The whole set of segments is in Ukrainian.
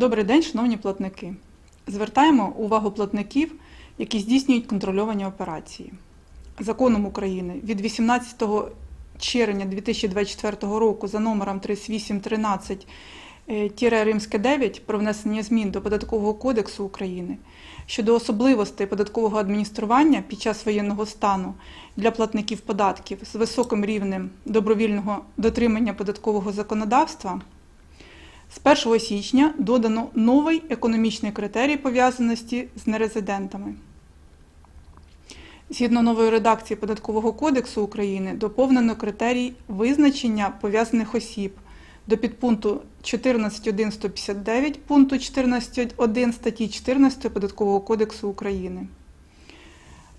Добрий день, шановні платники. Звертаємо увагу платників, які здійснюють контрольовані операції. Законом України від 18 червня 2024 року за номером 3813 е, Римське 9 про внесення змін до Податкового кодексу України щодо особливостей податкового адміністрування під час воєнного стану для платників податків з високим рівнем добровільного дотримання податкового законодавства. З 1 січня додано новий економічний критерій пов'язаності з нерезидентами. Згідно нової редакції Податкового кодексу України доповнено критерій визначення пов'язаних осіб до підпункту 14.1.159 пункту 14.1 статті 14 Податкового кодексу України.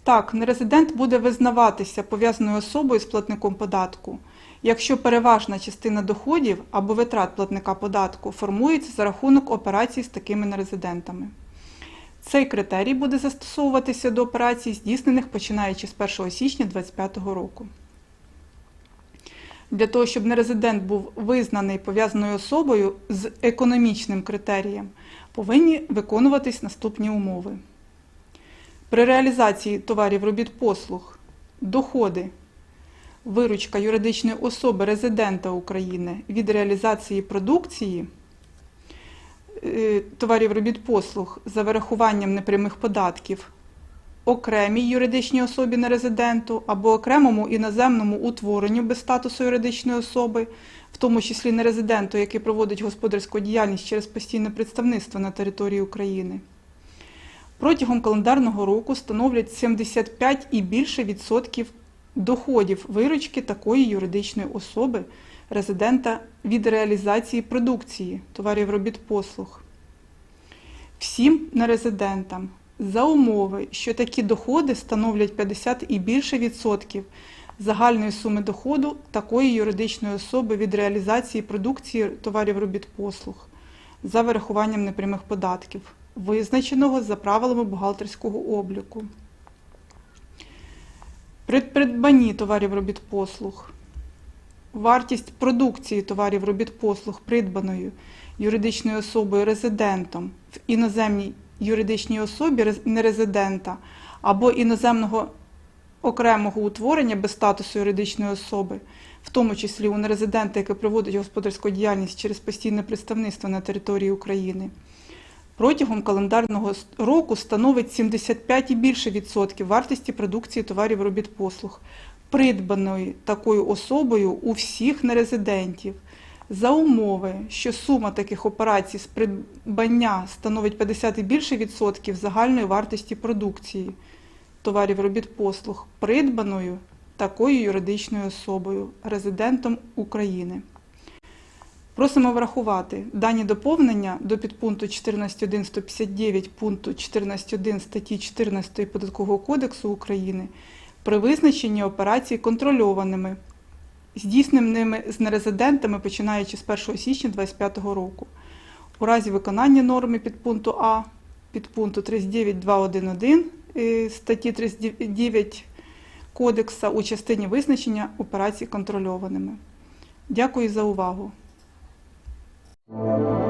Так, нерезидент буде визнаватися пов'язаною особою з платником податку, якщо переважна частина доходів або витрат платника податку формується за рахунок операцій з такими нерезидентами. Цей критерій буде застосовуватися до операцій, здійснених починаючи з 1 січня 2025 року. Для того, щоб нерезидент був визнаний пов'язаною особою з економічним критерієм, повинні виконуватись наступні умови. При реалізації товарів робіт послуг доходи, виручка юридичної особи резидента України від реалізації продукції е, товарів робіт послуг за вирахуванням непрямих податків окремій юридичній особі нерезиденту або окремому іноземному утворенню без статусу юридичної особи, в тому числі нерезиденту, який проводить господарську діяльність через постійне представництво на території України протягом календарного року становлять 75 і більше відсотків доходів виручки такої юридичної особи, резидента від реалізації продукції товарів робіт послуг. Всім нерезидентам за умови, що такі доходи становлять 50 і більше відсотків загальної суми доходу такої юридичної особи від реалізації продукції товарів робіт послуг за вирахуванням непрямих податків визначеного за правилами бухгалтерського обліку. При придбанні товарів робіт послуг. Вартість продукції товарів робіт послуг придбаною юридичною особою резидентом в іноземній юридичній особі рез- нерезидента або іноземного окремого утворення без статусу юридичної особи, в тому числі у нерезидента, який проводить господарську діяльність через постійне представництво на території України протягом календарного року становить 75 і більше відсотків вартості продукції товарів робіт послуг, придбаної такою особою у всіх нерезидентів. За умови, що сума таких операцій з придбання становить 50 і більше відсотків загальної вартості продукції товарів робіт послуг, придбаною такою юридичною особою, резидентом України. Просимо врахувати дані доповнення до підпункту 14.1.159 пункту 14.1 статті 14 Податкового кодексу України при визначенні операцій контрольованими, здійсненими з нерезидентами починаючи з 1 січня 2025 року. У разі виконання норми підпункту А підпункту 39.2.1.1 е, статті 39 Кодекса у частині визначення операцій контрольованими. Дякую за увагу. Thank you.